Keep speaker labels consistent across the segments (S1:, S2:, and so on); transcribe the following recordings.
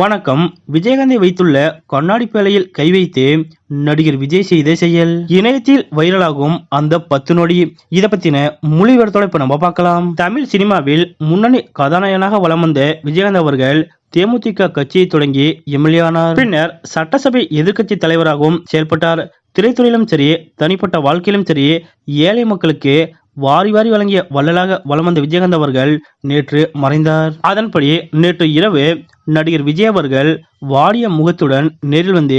S1: வணக்கம். விஜயகாந்தை வைத்துள்ள கண்ணாடி பேழையில் கை வைத்து நடிகர் விஜய் செய்த செயல். இணையத்தில் வைரலாகும் அந்த பத்து நொடி. இதை பத்தின முழு விவரத்தோட இப்ப நம்ம பார்க்கலாம். தமிழ் சினிமாவில் முன்னணி கதாநாயகனாக வலம் வந்த விஜயகாந்த் அவர்கள் தேமுதிக கட்சியை தொடங்கி எம்எல்ஏ ஆனார். பின்னர் சட்டசபை எதிர்க்கட்சி தலைவராகவும் செயல்பட்டார். திரைத்துறையிலும் சரி தனிப்பட்ட வாழ்க்கையிலும் சரி ஏழை மக்களுக்கு வாரி வாரி வழங்கிய வள்ளலாக வலம் வந்த விஜயகாந்த் அவர்கள் நேற்று மறைந்தார். அதன்படி நேற்று இரவு நடிகர் விஜய் அவர்கள் வாடிய முகத்துடன் நேரில் வந்து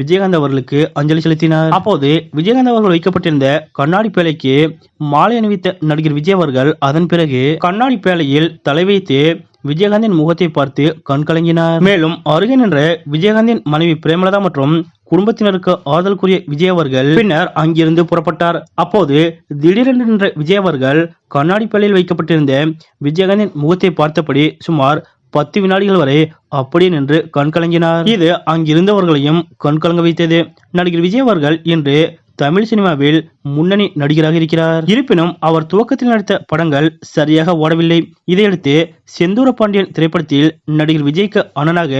S1: விஜயகாந்த் அவர்களுக்கு அஞ்சலி செலுத்தினார். அப்போது விஜயகாந்த் அவர்கள் வைக்கப்பட்டிருந்த கண்ணாடி பேழைக்கு மாலை அணிவித்த நடிகர் விஜய் அவர்கள் அதன் பிறகு கண்ணாடி பேழையில் தலை வைத்து விஜயகாந்தின் முகத்தை பார்த்து கண் கலங்கினார். மேலும் அருகே நின்ற விஜயகாந்தின் மனைவி பிரேமலதா மற்றும் குடும்பத்தினருக்கு ஆறுதல் கூறிய விஜய் அவர்கள் பின்னர் அங்கிருந்து புறப்பட்டார். அப்போது திடீரென்று நின்ற விஜய் அவர்கள் கண்ணாடி பேழையில் வைக்கப்பட்டிருந்த விஜயகாந்தின் முகத்தை பார்த்தபடி சுமார் பத்து வினாடிகள் வரை அப்படியே நின்று கண்கலங்கினார். இது அங்கிருந்தவர்களையும் கண்கலங்க வைத்தது. நடிகர் விஜய் அவர்கள் இன்று தமிழ் சினிமாவில் முன்னணி நடிகராக இருக்கிறார். இருப்பினும் அவர் துவக்கத்தில் நடித்த படங்கள் சரியாக ஓடவில்லை. இதையடுத்து செந்தூர பாண்டியன் திரைப்படத்தில் நடிகர் விஜய்க்கு அண்ணனாக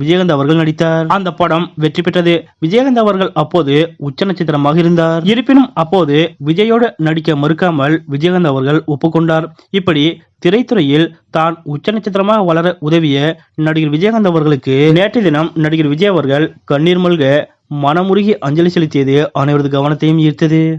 S1: விஜயகாந்த் அவர்கள் நடித்தார். அந்த படம் வெற்றி பெற்றது. விஜயகாந்த் அவர்கள் அப்போது உச்ச நட்சத்திரமாக இருந்தார். இருப்பினும் அப்போது விஜயோடு நடிக்க மறுக்காமல் விஜயகாந்த் அவர்கள் ஒப்புக்கொண்டார். இப்படி திரைத்துறையில் தான் உச்ச நட்சத்திரமாக வளர உதவிய நடிகர் விஜயகாந்த் அவர்களுக்கு நேற்று தினம் நடிகர் விஜய் அவர்கள் கண்ணீர் மல்க மனமுருகி அஞ்சலி செலுத்தியது. அனைவரது கவனத்தையும் ஈர்த்தது.